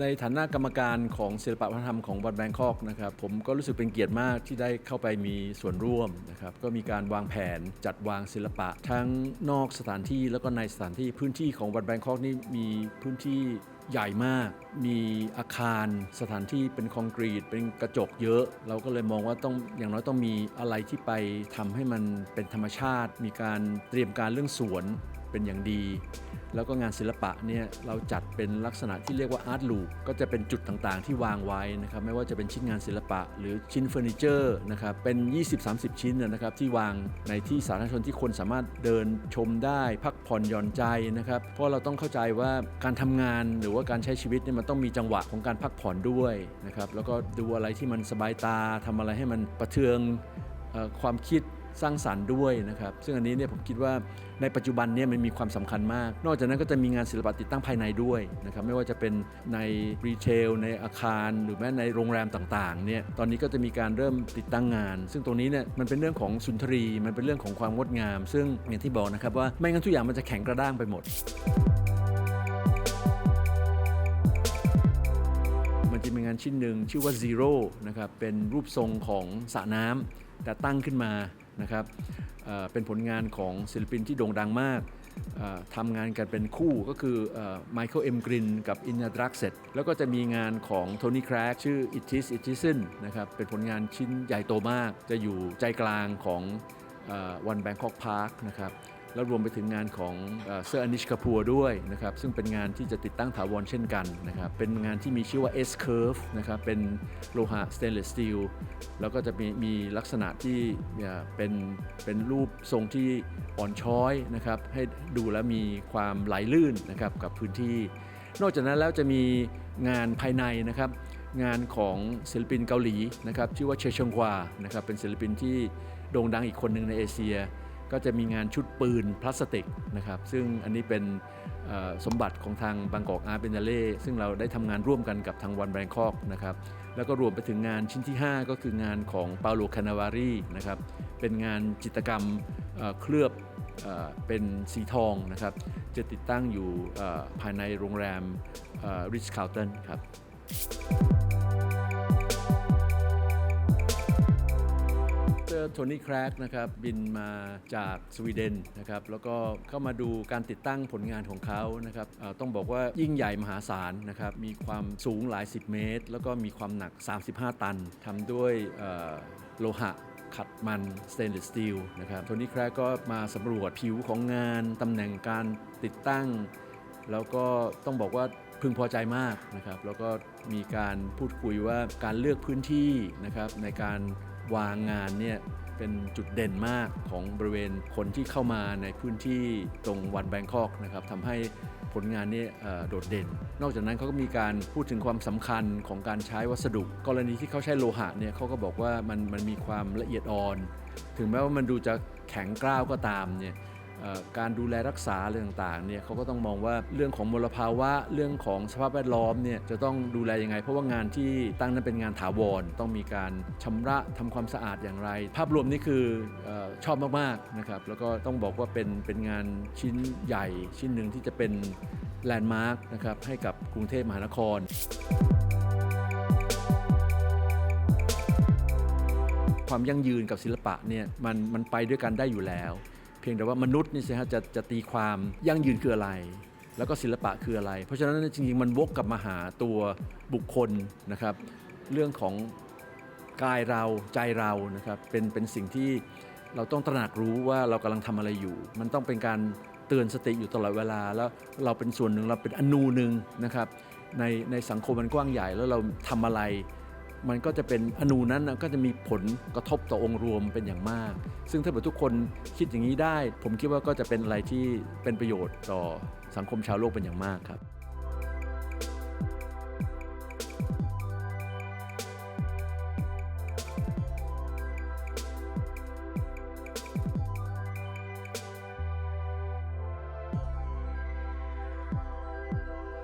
ในฐานะกรรมการของศิลปวัฒนธรรมของวันแบงคอกนะครับผมก็รู้สึกเป็นเกียรติมากที่ได้เข้าไปมีส่วนร่วมนะครับก็มีการวางแผนจัดวางศิลปะ ทั้งนอกสถานที่แล้วก็ในสถานที่พื้นที่ของวันแบงคอกนี่มีพื้นที่ใหญ่มาก มีอาคารสถานที่เป็นคอนกรีต เป็นกระจกเยอะ เราก็เลยมองว่าต้องอย่างน้อยต้องมีอะไรที่ไปทำให้มันเป็นธรรมชาติ มีการเตรียมการเรื่องสวน เป็นอย่างดี แล้วก็งานศิลปะเนี่ยเราจัดเป็นลักษณะที่เรียกว่าอาร์ตลูปก็จะเป็นจุดต่างๆ ที่วางไว้นะครับไม่ว่าจะเป็นชิ้นงานศิลปะ หรือชิ้นเฟอร์นิเจอร์นะครับเป็น 20-30 ชิ้นนะครับที่วางในที่สาธารณชนที่คนสามารถเดินชมได้พักผ่อนหย่อนใจนะครับเพราะเราต้องเข้าใจว่าการทำงานหรือว่าการใช้ชีวิตเนี่ยมันต้องมีจังหวะของการพักผ่อนด้วยนะครับแล้วก็ดูอะไรที่มันสบายตาทำอะไรให้มันประเทืองความคิด สร้างสรรค์ด้วยนะครับ ซึ่งอันนี้เนี่ยผมคิดว่าในปัจจุบันเนี่ยมันมีความสำคัญมาก นอกจากนั้นก็จะมีงานศิลปะติดตั้งภายในด้วยนะครับไม่ว่าจะเป็นในรีเทลในอาคาร หรือแม้ในโรงแรมต่างๆเนี่ยตอนนี้ก็จะมีการเริ่มติดตั้งงาน ซึ่งตรงนี้เนี่ยมันเป็นเรื่องของสุนทรี มันเป็นเรื่องของความงดงาม ซึ่งอย่างที่บอกนะครับว่าไม่งั้นทุกอย่างมันจะแข็งกระด้างไปหมดมันจะมีงานชิ้นหนึ่งชื่อว่า Zero นะครับเป็นรูปทรงของสระน้ำแต่ตั้งขึ้นมานะครับเป็นผลงานของศิลปินที่โด่งดังมากทำงานกันเป็นคู่ก็คือไมเคิลเอ็มกรินกับอินนาดรักเซตแล้วก็จะมีงานของโทนี่แครกชื่อ It Is It Isn't นะครับเป็นผลงานชิ้นใหญ่โตมาก จะอยู่ใจกลางของวันแบงคอกพาร์คนะครับ แล้วรวมไปถึงงานของเซอร์อนิชคาพัวด้วยนะครับซึ่งเป็นงานที่จะติดตั้งถาวรเช่นกันนะครับเป็นงานที่มีชื่อว่า S curve นะครับเป็นโลหะสเตนเลสสตีลแล้วก็จะมีมีลักษณะที่เป็นเป็นรูปทรงที่อ่อนช้อยนะครับให้ดูแล้วมีความไหลลื่นนะครับกับพื้นที่ นอกจากนั้นแล้วจะมีงานภายในนะครับงานของศิลปินเกาหลีนะครับชื่อว่าเชชงควานะครับเป็นศิลปินที่โด่งดังอีกคนหนึ่งในเอเชีย ก็จะมีงานชุดปืนพลาสติกนะครับซึ่งอันนี้เป็นสมบัติของทางบางกอกอาร์เบนเล่ซึ่งเราได้ทำงานร่วมกันกับทางวันแบงคอกนะครับแล้วก็รวมไปถึงงานชิ้นที่ 5 ก็คืองานของเปาโลคานาวารีนะครับเป็นงานจิตรกรรมเเคลือบเอเป็นสีทองนะครับจะติดตั้งอยู่ภายในโรงแรมริชคาวตันครับ รโทนี่แครกนะครับบินมาจากสวีเดนนะครับแล้วก็เข้ามาดูการติดตั้งผลงานของเขานะครับต้องบอกว่ายิ่งใหญ่มหาศาลนะครับมีความสูงหลาย 10 เมตร แล้วก็มีความหนัก 35 ตันทำด้วยโลหะขัดมันสเตนเลสสตีลนะครับโทนี่แครกก็มาสำรวจผิวของงานตำแหน่งการติดตั้ง แล้วก็ต้องบอกว่าพึงพอใจมากนะครับ แล้วก็มีการพูดคุยว่าการเลือกพื้นที่นะครับในการ วางงานเนี่ยเป็นจุดเด่นมากของบริเวณคนที่เข้ามาในพื้นที่ตรงวันแบงคอกนะครับทำให้ผลงานนี่โดดเด่น นอกจากนั้นเขาก็มีการพูดถึงความสำคัญของการใช้วัสดุ กรณีที่เขาใช้โลหะเนี่ยเขาก็บอกว่ามันมันมีความละเอียดอ่อน ถึงแม้ว่ามันดูจะแข็งกร้าวก็ตามเนี่ย การดูแลรักษาเรื่องต่างๆเนี่ยเขาก็ต้องมองว่าเรื่องของมลภาวะเรื่องของสภาพแวดล้อมเนี่ยจะต้องดูแลยังไง เพราะว่างานที่ตั้งนั้นเป็นงานถาวร ต้องมีการชำระทำความสะอาดอย่างไร ภาพรวมนี่คือออชอบมากๆนะครับแล้วก็ต้องบอกว่าเป็นเป็นงานชิ้นใหญ่ชิ้นหนึ่งที่จะเป็นแลนด์มาร์คนะครับให้กับกรุงเทพมหานครความยั่งยืนกับศิลปะเนี่ยมันมันไปด้วยกันได้อยู่แล้ว เพียงแต่ว่ามนุษย์นี่สิฮะจะจะตีความยั่งยืนคืออะไร แล้วก็ศิลปะคืออะไร เพราะฉะนั้นจริงๆมันวกกลับมาหาตัวบุคคลนะครับ เรื่องของกายเราใจเรานะครับเป็นเป็นสิ่งที่เราต้องตระหนักรู้ว่าเรากำลังทำอะไรอยู่ มันต้องเป็นการเตือนสติอยู่ตลอดเวลา แล้วเราเป็นส่วนหนึ่งเราเป็นอนูหนึ่งนะครับในในสังคมมันกว้างใหญ่แล้วเราทำอะไร มันก็จะเป็นอนูนั้นก็จะมีผลกระทบต่อองค์รวมเป็นอย่างมาก ซึ่งถ้าเกิดทุกคนคิดอย่างนี้ได้ ผมคิดว่าก็จะเป็นอะไรที่เป็นประโยชน์ต่อสังคมชาวโลกเป็นอย่างมากครับ